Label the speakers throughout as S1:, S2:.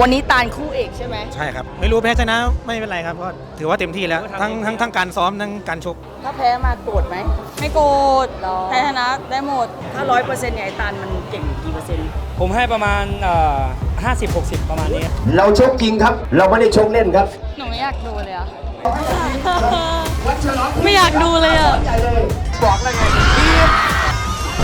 S1: วันนี้ตาลคู่เอกใช่ไหม
S2: ใช่ครับ ไม่รู้แพ้ชนะไม่เป็นไรครับก็ถือว่าเต็มที่แล้ว ทั้งทั้งทั้งการซ้อมทั้งการชก
S1: ถ้าแพ้มาโกรธไหม
S3: ไม่โกรธ
S1: หรอ
S3: แพ้ชนะได้หมด
S1: ถ้าร้อยเปอร์เซ็นต์เนี่ยไอ้ตาลมันเก่งกี่เปอร์เซ็นต์
S4: ผมให้ประมาณห้าสิบหกสิบประมาณนี้
S5: เราชกจริงครับ เราไม่ได้ชกเล่นครับ
S3: หนูไม่อยากดูเลยอะไม่อยากดูเลยอะ
S5: บอกแล้วไงทีม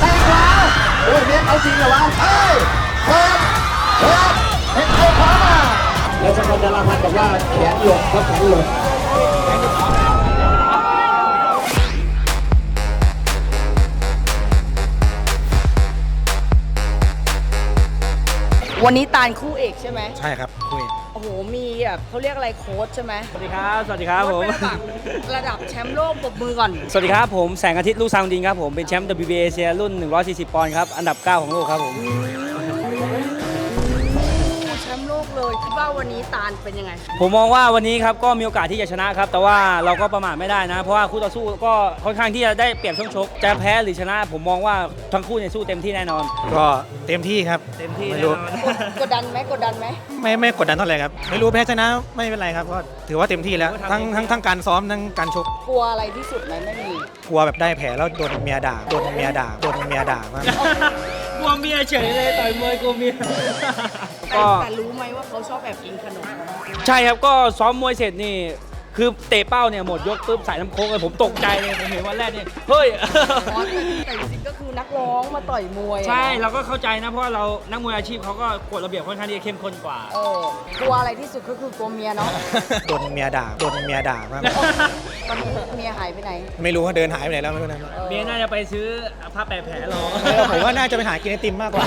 S5: แตกขวาโอ้ยเน็ตเอาจริงเหรอวะเฮ้ยเฮ้ยเฮ้ย เน็ตเอาขวามาแล้วสกลดาราพันธ์บอกว่าแขนหลบครับแขนหลบ
S1: วันนี้ตาลคู่เอกใช่ไหม
S2: ใช่ครับคุย
S1: โอ้โห มีแบบเขาเรียกอะไรโค้ชใช่ไหม
S4: สวัสดีครับ สวัสดีครับผม
S1: โค้ชเป็นระดับระดับแชมป์โลกปรบมือก่อน
S4: สวัสดีครับผมแสงอาทิตย์ลูกซาวดินครับผมเป็นแชมป์ WBA เซียรุ่น 140 ปอนด์ครับ อันดับ 9 ของโลกครับผม
S1: แว่าวันนี้ตาลเป็นยังไง
S4: ผมมองว่าวันนี้ครับก็มีโอกาสที่จะชนะครับ แต่ว่าเราก็ประมาทไม่ได้นะ เพราะว่าคู่ต่อสู้ก็ค่อนข้างที่จะได้เปรียบช่วงชก จะแพ้หรือชนะ ผมมองว่าทั้งคู่เนี่ยสู้เต็มที่แน่นอน
S2: ก็เต็มที่ครับ
S4: เต็มที่
S2: ไม่
S4: แน่
S2: รู้
S4: นอน
S1: กดดันไหมกดดันไหม
S2: ไม่ไม่กดดันเท่าไหร่ครับ ไม่รู้แพ้ชนะไม่เป็นไรครับก็ถือว่าเต็มที่แล้วทั้งทั้งทั้งการซ้อมทั้งการชก
S1: กลัวอะไรที่สุดไหมไม่มี
S2: กลัวแบบได้แผลแล้วโดนเมียด่าโดนเมียด่าโดนเมียด่ามาก
S4: กลัวเมียเฉยเลยต่อยมวยกลัวเมีย
S1: แต่
S4: ก็
S1: แต่รู้ไหมว่าเขาชอบแอบกินขนม
S4: ใช่ครับก็ซ้อมมวยเสร็จนี่ คือเตะเป้าเนี่ยหมดยกปุ๊บใส่น้ำโค้กเลยผมตกใจเลยผมเห็นวันแรกนี่เฮ้ย
S1: อ๋อแต่จริงๆก็คือนักร้องมาต่อยมวยอะ
S4: ใช่เราก็เข้าใจนะ เพราะว่าเรานักมวยอาชีพเขาก็กฎระเบียบค่อนข้างที่จะเข้มข้นกว่า
S1: เออกลัวอะไรที่สุดก็คือกลัวเมียเนาะ
S2: โดนเมียด่าโดนเมียด่ามาก
S1: ตอนนี้เมียหายไปไหน
S2: ไม่รู้ว่าเดินหายไปไหนแล้วไม่รู้นะ
S1: ออ
S4: เมียน่าจะไปซื้อผ้าแปะแผลรอ
S2: เออผมว่าน่าจะไปหากินไอติมมากกว่า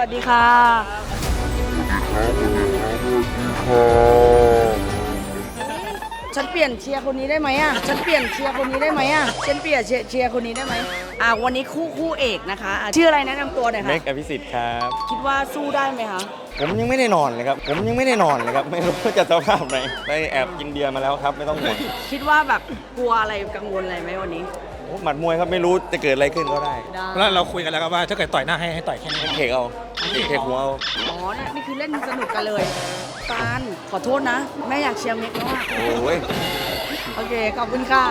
S2: วัสดีครับ
S1: สวัสดีค่ะ ฉันเปลี่ยนเชียร์คนนี้ได้ไหมอะ ฉันเปลี่ยนเชียร์คนนี้ได้ไหมอะ ฉันเปลี่ยนเชียร์เชียร์คนนี้ได้ไหมอ่าวันนี้คู่คู่เอกนะคะอะชื่ออะไรแนะนำตัวหน่อย
S6: เม
S1: ค่ะ
S6: กอภิสิทธิ์ครับ
S1: คิดว่าสู้ได้ไหมคะ
S6: ผมยังไม่ได้นอนเลยครับ ผมยังไม่ได้นอนเลยครับ ไม่รู้ว่าจะสภาพไหนไปแอบกินเบียร์มาแล้วครับ ไม่ต้องห่วง
S1: คิดว่าแบบกลัวอะไรกังวลอะไรไหมวันนี้
S6: โอ้หมัดมวยครับไม่รู้จะเกิดอะไรขึ้นก็ได้
S1: ได้
S2: แล้วเราคุยกันแล้วครับว่าถ้าเกิดต่อยหน้าให้ให้ต่อยแค่นี้
S6: เขกเอาเขกหัวเอา
S1: อ๋อเนี่ยนี่คือเล่นสนุกกันเลยตาลขอโทษนะ แม่อยากเชียร์เมกแล้วอะ
S6: โอ้ย
S1: โอเค ขอบคุณค่ะ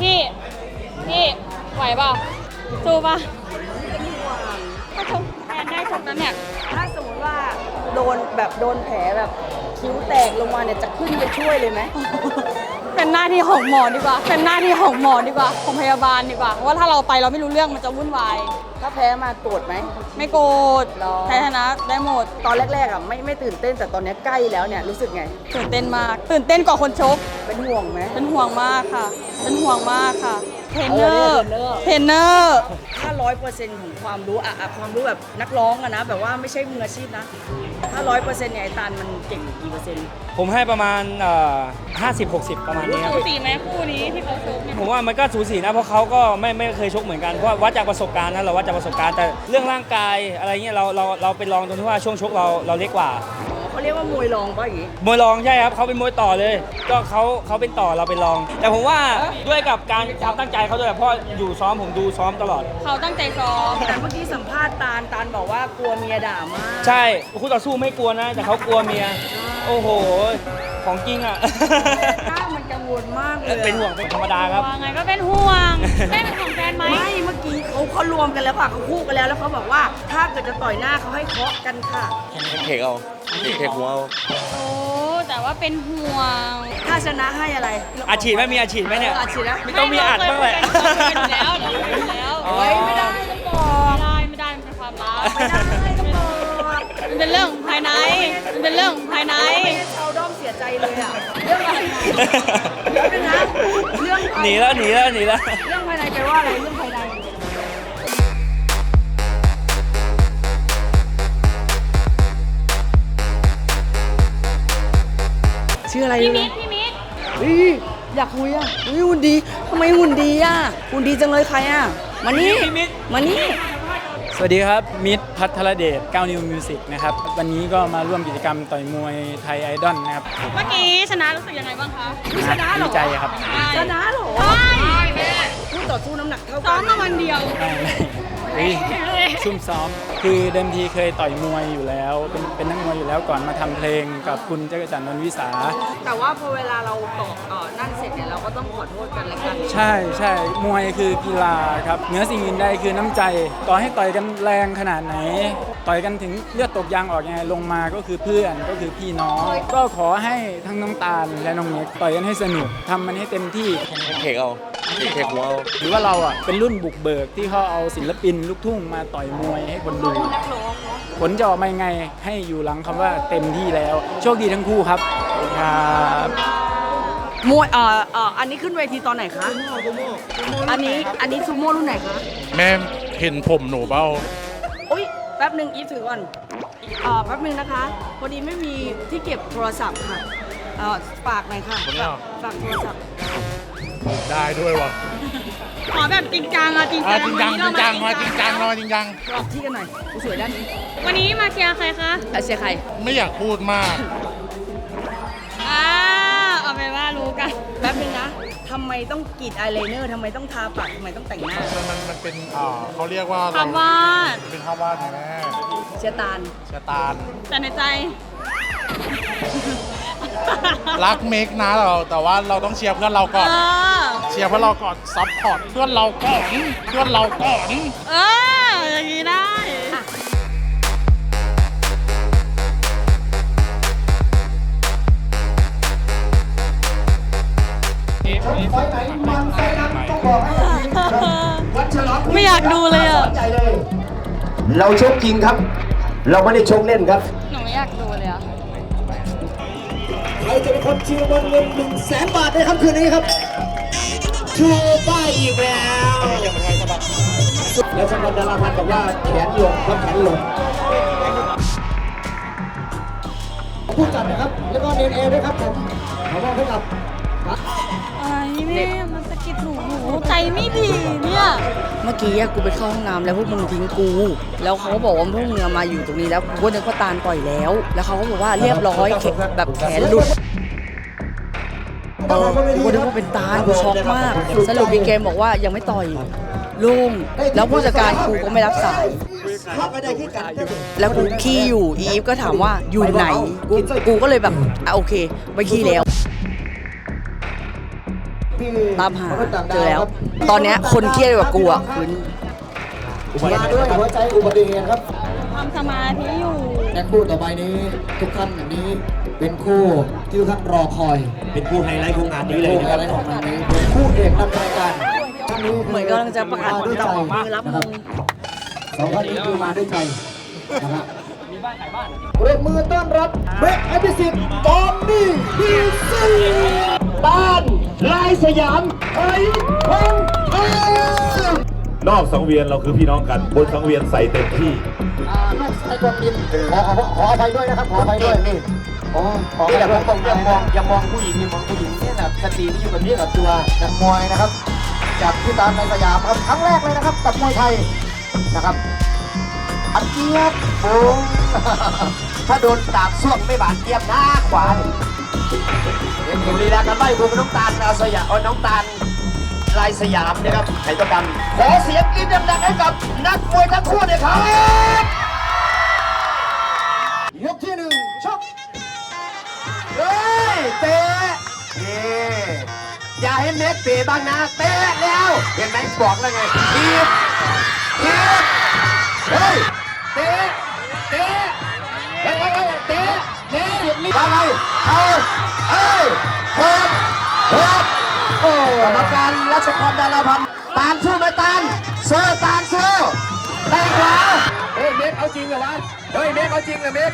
S3: พี่ พี่ไหวเปล่าสู้ป่ะถ้าชกแพ้ได้ชกนั้นเนี่ย
S1: ถ้าสมมติว่าโดนแบบโดนแผลแบบ คิ้วแตกลงมาเนี่ยจะขึ้นไปช่วยเลยไหม
S3: เป็นหน้าที่ของหมอดีกว่า เป็นหน้าที่ของหมอดีกว่า ของพยาบาลดีกว่าเพราะว่าถ้าเราไปเราไม่รู้เรื่องมันจะวุ่นวาย
S1: ถ้าแพ้มาโกรธไหม
S3: ไม่โกรธ
S1: หรอ
S3: แพ้ชนะได้หมด
S1: ตอนแรกๆอะไม่ไม่ตื่นเต้นแต่ตอนเนี้ยใกล้แล้วเนี่ยรู้สึกไง
S3: ตื่นเต้นมาก ตื่นเต้นกว่าคนชก
S1: เป็นห่วงไหม
S3: เป็นห่วงมากค่ะ เป็นห่วงมากค่ะ เทรนเนอ
S1: เออ
S3: ร์
S1: เทรนเนอร์
S3: เทรนเนอร์
S1: ถ้าร้อยเปอร์เซ็นต์ของความรู้อะอะความรู้แบบนักร้องอะนะ แบบว่าไม่ใช่มืออาชีพนะ ถ้าร้อยเปอร์เซ็นต์เนี่ยไอ้ตาลมันเก่งกี่เปอร์เซ็นต์
S4: ผมให้ประมาณห้าสิบหกสิบประมาณนี้ครับ
S3: สูสีไหมคู่นี้ที่เขาชกเนี่ย
S4: ผมว่ามันก็สูสีนะ เพราะเขาก็ไม่ไม่เคยชกเหมือนกัน เพราะว่าวัดจากประสบการณ์นะเราวัดจากประสบการณ์แต่เรื่องร่างกายอะไรเงี้ยเราเราเราไปลองตรงที่ว่าช่วงชกเราเราเล็กกว่า
S1: อ๋อ เขาเรียกว่ามวยรองป่ะอย่างงี้
S4: มวยรองใช่ครับเขาเป็นมวยต่อเลย ก็เขาเขาเป็นต่อเราเป็นรอง แต่ผมว่าด้วยกับการความตั้งใจเขาด้วยเพราะอยู่ซ้อมผมดูซ้อมตลอด
S3: เขาตั้งใจซ้อม
S1: แต่เมื่อกี้สัมภาษณ์ตาลตาลบอกว่ากลัวเมียด่ามาก
S4: ใช่คู่ต่อสู้ไม่กลัวนะ แต่เขากลัวเมีย โอ้โห ของจริงอะ
S1: ข้ามันกังวลมากเลยอะ
S4: เป็นห่วงเป็นธรรมดาครับ
S3: ว่าไงก็เป็นห่วงแม่เป็นของแฟนไหม
S1: ไม่เมื่อกี้เขาเขารวมกันแล้วค่ะเขาคู่กันแล้วแล้วเขาบอกว่า ถ้าเกิดจะต่อยหน้าเขาให้เคาะกันค่ะ
S6: เขกเอา เขกหัวเอา
S3: โอ้ แต่ว่าเป็นห่วง
S1: ถ้าชนะให้อะไร
S4: อาชีพไหมมีอาชีพไหมเนี่ย
S1: อาชีพนะ
S4: ไม่ต้องมีอัดบ้างแหละ
S3: เราเคยคุยกันอยู่แล้วเราคุยกันอยู่แล้ว
S4: อ๋อ
S1: เฮ้ยไม่ได้ต้องบอก
S3: ไม่ได้ไม่ได้มันเป็นความลับ
S1: ไม่ได้ต้องบอก
S3: มันเป็นเรื่องภายในมันเป็นเรื่องภายใน
S1: ไม่ให้ชาวด้อมเสียใจเลยอะเรื่องอะไรเรื่องนึงนะเรื่อง
S4: หนีแล้วหนีแล้วหนีแล้ว
S1: เรื่องภายในแปลว่าอะไรเรื่องภายใน ชื่ออะไร
S3: พี่
S1: รู้ไหม
S3: มิตรพี่มิตร
S1: เฮ้ยอยากคุยอะเฮ้ยหุ่นดีทำไมหุ่นดีอะหุ่นดีจังเลยใครอะมานี่
S4: พี่มิตร
S1: มานี่
S7: สวัสดีครับ มิตรพัทรเดช9นิวมิวสิกนะครับ วันนี้ก็มาร่วมกิจกรรมต่อยมวยไทยไอดอลนะครับ
S3: เมื่อกี้ชนะรู้สึกยังไงบ้างคะ
S1: ชนะเหรอ
S7: ดีใจครับ
S1: ชนะเหรอ
S3: ใช่
S1: คู่ต่อสู้น้ำหนักเท่า
S3: ซ้
S1: กั
S3: อมมาวันเดียว
S7: ไม่ไม่เฮ้ยซุ่มซ้อม คือเดิมทีเคยต่อยมวยอยู่แล้ว เป็นเป็นนักมวยอยู่แล้วก่อนมาทำเพลงกับคุณจักรจันทร์นนท์วิสา
S1: แต่ว่าพอเวลาเราต่อเอ่อนั่นเสร็จเนี่ยเราก็ต้องขอโทษกันและกัน
S7: ใช่ใช่มวยคือกีฬาครับเหนือสิ่งอื่นใดคือน้ำใจ ต่อให้ต่อยกันแรงขนาดไหน ต่อยกันถึงเลือดตกยางออกยังไงลงมาก็คือเพื่อนก็คือพี่น้อง ก็ขอให้ทั้งน้องตาลและน้องเน็กต่อยกันให้สนุกทำมันให้เต็มที่
S6: เทคเอา เทคหัวเอา
S7: หรือว่าเราอะเป็นรุ่นบุกเบิกที่เขาเอาศิลปินลูกทุ่งมาต่อยมวยให้คนดู ผลจะออกมายังไงให้อยู่หลังคำว่าเต็มที่แล้ว โชคดีทั้งคู่ครับครับ
S1: มวยเอ่อเอ่ออันนี้ขึ้นเวทีตอนไหนคะ อันนี้ อันนี้ซูโม่รุ่นไหนคะ
S8: แม่เห็นผมหนูเบ้า
S1: อุ้ยแป๊บหนึ่งอีฟถือก่อนเอ่อแป๊บหนึ่งนะคะ พอดีไม่มีที่เก็บโทรศัพท์ค่ะเอ่อฝากหน่อยค่ะ
S8: คนนี้เหรอ
S1: ฝากโทรศัพท์
S8: ได้ด้วยวะ
S3: ขอแบบจริงจังอะจริง
S8: อะ
S3: จัง
S8: จริงจังจริงจังมาจริงจัง
S3: วัน
S8: มาจริงจัง
S1: บอกที่กันหน่อยกูสวยด้านนี้
S3: วันนี้มาเชียร์ใครคะ
S1: เอ่อเชียร์ใคร
S8: ไม่อยากพูดมาก
S3: อ่าเอาไปนว่ารู้กัน
S1: แป๊บหนึงนะทำไมต้องกรีดอายไลเนอร์ทำไมต้องทาปากทำไมต้องแต่งหน้า
S8: มันมันมันเป็นอ่าเขาเรียกว่าเร
S3: คำว่า
S8: เป็นภาพวาดไงแม่
S1: เชียร์ตาล
S8: ชะตาล
S3: แต่ในใจ
S8: รักเมคนะเราแต่ว่าเราต้องเชียร์เพื่อนเราก่อน
S3: เออ
S8: เชียร์เพื่อนเราก่อนซัพพอร์ตเพื่อนเราก่อนเพื่อนเราก่อน
S3: เออ อย่างนี้ได้
S5: ไฟไหนมันไฟนั้นต้องบอกให้ทีมครับวัชระ
S3: ไม่อยากดูเลยอะ
S5: สนใจเลยเราชกจริงครับ เราไม่ได้ชกเล่นครับ ครจะเป็นคนชิงรางวัลเงินหนึ่งแสนบาทในค่ำคืนนี้ครับชูป้ายอีกแล้วแล้วสมบัติดาราพันธ์บอกว่าแขนลงครับแขนลงผู้จัดนะครับ แล้วก็เนนเอด้วยครับผมขอมอบให้กับ
S3: อะไรแม่มันสะกิดหนูหนูใจไม่ดีเนี่ย
S1: เมื่อกี้อะกูไปเข้าห้องน้ำแล้วพวกมึงทิ้งกู แล้วเขาก็บอกว่าพวกมึงอะมาอยู่ตรงนี้แล้วกูก็นึกว่าตาลปล่อยแล้ว แล้วเขาก็บอกว่าเรียบร้อยแขนแบบแขนหลุด เออกูนึกว่าเป็นตาลกูช็อกมากสรุปมีเกมบอกว่ายังไม่ต่อยโล่งแล้วผู้จัดการกูก็ไม่รับสาย
S5: ไม่ได้ขี้กัน
S1: แล้วกูขี้อยู่อีฟก็ถามว่าอยู่ไหน กูกูก็เลยแบบอะโอเคไม่ขี้แล้ว ตามหาเจอแล้ว ตอนเนี้ยคนเครียดกว่ากูอะคือ
S5: อุบัติเหตุด้วยหัวใจอุบัติเหตุครับ
S3: ทำสมาธิอยู่
S5: และคู่ต่อไปนี้ทุกท่านอันนี้ เป็นคู่ที่ทุกท่านรอคอยเป็นคู่ไฮไลท์ของงานนี้เลยนะครับ ของงานนี้เป็นคู่เอกนำรายการท่านนี้
S1: เหมือนกำลังจะประกาศผลจับมือรับมือ
S5: สองท่านนี้คือมาด้วยใจนะฮะปรบมือต้อนรับเบคอภิสิทธิ์บอมบี้ดีซีบ้านลายสยามไทยคงเอ้ย
S9: นอกสังเวียนเราคือพี่น้องกัน บนสังเวียนใส่เต็มที่
S5: อ่านอกสายกองดินขอขอขออภัยด้วยนะครับ ขออภัยด้วยนี่ อ๋อขออภัยด้วยต้องอย่ามองอย่ามองผู้หญิงนี่มองผู้หญิงเนี่ยนะสติที่อยู่กับนี้กับตัวนักมวยนะครับ จากที่ตามในสยามครับครั้งแรกเลยนะครับกับมวยไทยนะครับอันเจี๊ยบโอ้ถ้าโดนดาบส่วงไม่บาดเจี๊ยบหน้าขวานี่เห็นอยู่ลีลากันไปคุณน้องตาลเอาสยามเอาน้องตาลลายสยามนะครับไข่ตะกันขอเสียงกรี๊ดดังๆให้กับนักมวยทั้งคู่เลยครับ อย่าให้เม็ดเตะบ้างนะเตะแล้ว เห็นไหมบอกแล้วไงทีบทีบเฮ้ยเตะเตะเฮ้ยเฮ้ยเฮ้ยเตะเตะว่าไงเอาเอ้ยเพิ่มเพิ่มโอ้กรรมการรัชกรดาราพันธ์ตานสู้ไหมตานเสื้อตานสู้แต่งขวาเฮ้ยเม็ดเอาจริงเหรอวะเฮ้ยเม็ดเอาจริงเหรอเม็ด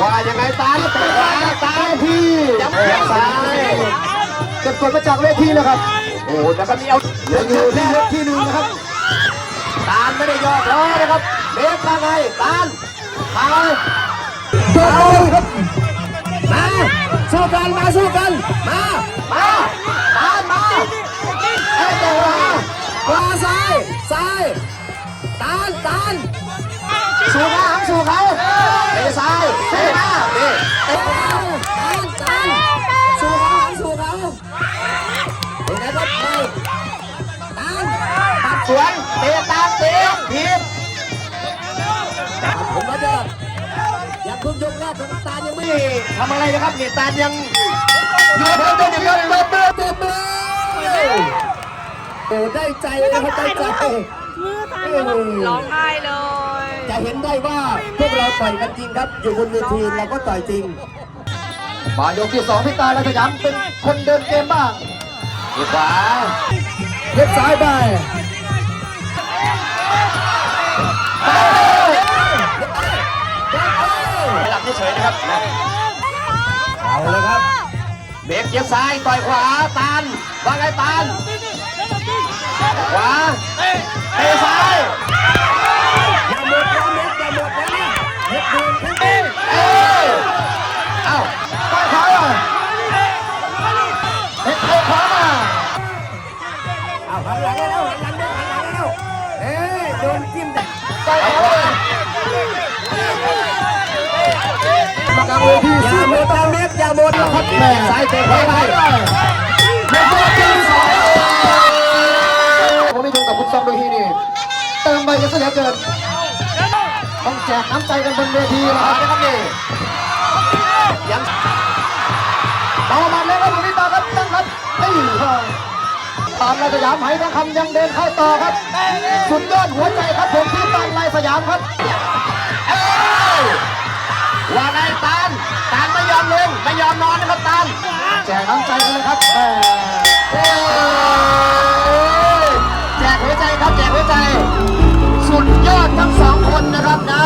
S5: ว่ายังไงตาแต่ขวาตาที่ยังไม่ซ้ายเก็บกดมาจากเวทีแล้วครับ โอ้แต่กันนี้เอาเหลืออยู่ที่ยกที่หนึ่งนะครับตาลไม่ได้ยอดล้อนะครับเบฟมาไงตาลเอาเอาครับมาสู้กันมาสู้กันมามาตาลมาเอ้ยแต่ว่าขวาซ้ายซ้ายตาลตาส ไปซ้ายเฮ้ยมานี่สู้เขาสู้เขาเห็ไหมครับไม่ตันตัดสวนเตะตามเตะทีมผมว่าจะอย่าเพิ่มยกแรกของตานยังไม่ทำอะไรนะครับเนี่ตาลยังอยู่เพิ่มเติมเพิ่เติมเพิ่เติมเพิ่โอ้ได้ใจนะครับได้ใจมือตาล
S1: ร้องไห้เลย
S5: จะเห็นได้ว่าพวกเราต่อยกันจริงครับ อยู่บนเวทีเราก็ต่อยจริง มายกที่สองพี่ตาและสยามเป็นคนเดินเกมบ้างทีขวาเล็บซ้ายไปหลับเฉยๆนะครับนะเอาเลยครับเบรกเย็บซ้ายต่อยขวาตานว่าไงตานขวาเตะซ้าย เอาหันหลังแล้วหันหลังแล้วหันหลังแล้วเอ้ยโดนจิ้มแต่ต่อยขวามามากลางเวทีอย่าหมดนะเม็ดอย่าหมดนะครับแม่ซ้ายเตะขวาไปเม็ดโดนจิ้มสองผมไม่ดูกับคุณซองโดยที่นี่เติมไปกันซะเหลือเกินต้องแจกน้ำใจกันบนเวทีนะครับนี่ยังต่อมาแล้ว ตอนลายสยามไหทองคำยังเดินเข้าต่อครับ สุดยอดหัวใจครับผมพี่ตานลายสยามครับเอ้ยว่าไงตานตานไม่ยอมลงไม่ยอมนอนนะครับตานแจกน้ำใจกันเลยครับแหมเอ้ยแจกหัวใจครับแจกหัวใจ สุดยอดทั้งสองคนนะครับนะ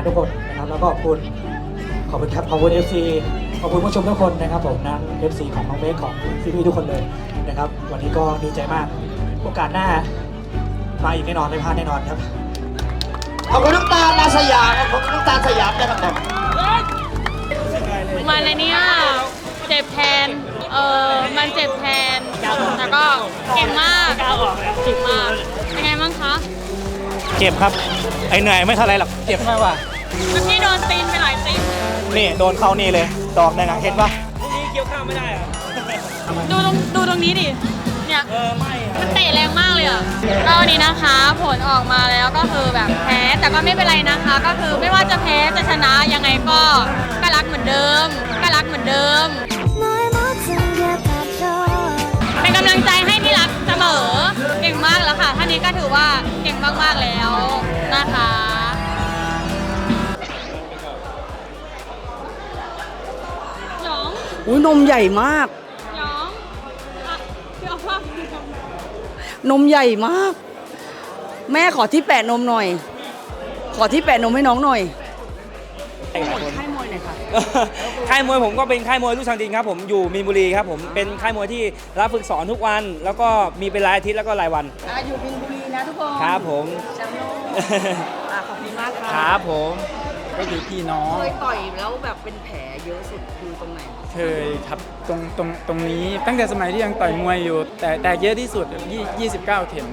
S5: า
S10: นทุกคนนะครับ แล้วก็ขอบคุณขอบคุณครับขอบคุณ FC ขอบคุณผู้ชมทุกคนนะครับผมนะ FC ของน้องเบสของพี่ๆทุกคนเลยนะครับ วันนี้ก็ดีใจมาก โอกาสหน้ามาอีกแน่นอนไม่พลาดแน่นอนครับ
S5: ขอบคุณน้ำตาลลาสยามครับขอบคุณน้ำตาลสยามนะครับผม
S3: มันในเนี้ยเจ็บแทน เออมันเจ็บแทน แต่ก็เก่งมากเก่งมากเป็นไงบ้างคะ
S2: เจ็บครับ ไอเหนื่อยไม่เท่าไรหรอก เจ็บมากกว่า
S3: แล้ว พี่โดนตีนไปหลายตีน
S2: นี่โดนเข้านี่เลย ดอกหนึงอะเห็นปะ
S4: พรุ่งนี้เกี่ยวข้าวไม่ได้อะ
S3: ดูตรงดูตรงนี้ดิ เนี่ย
S4: เออไม่อะ
S3: มันเตะแรงมากเลยอะก็วันนี้นะคะ ผลออกมาแล้วก็คือแบบแพ้ แต่ก็ไม่เป็นไรนะคะ ก็คือไม่ว่าจะแพ้จะชนะยังไงก็ก็รักเหมือนเดิมก็รักเหมือนเดิมเป็นกำลังใจให้ที่รักเสมอ เก่งมากแล้วค่ะท่านนี้ก็ถือว่าเก่งมากๆแล้วนะคะ อง
S1: อุ้ยนมใหญ่มาก
S3: หยองอะเดี๋ยวว่าน
S1: มใหญ่มาก แม่ขอที่แปะนมหน่อย ขอที่แปะนมให้น้องหน่อยให้มวยหน่อยค่ะ
S4: ค่ายมวยผมก็เป็นค่ายมวยลูกชังดินครับผมอยู่มีนบุรีครับผมเป็นค่ายมวยที่รับฝึกสอนทุกวัน แล้วก็มีเป็นรายอาทิตย์แล้วก็รายวัน
S1: อะอยู่พินบุรีนะทุกคน
S4: ครับผม
S1: แชมป์โลกอะขอบคุณมากค่ะ
S4: ครับผม
S7: ก็คือพี่น้อง
S1: เคยต่อยแล้วแบบเป็นแผลเยอะสุดคือตรงไหน
S7: เคยครับตรงตรงตรงนี้ตั้งแต่สมัยที่ยังต่อยมวยอยู่ แต่แต่เยอะที่สุดยี่29 เข็ม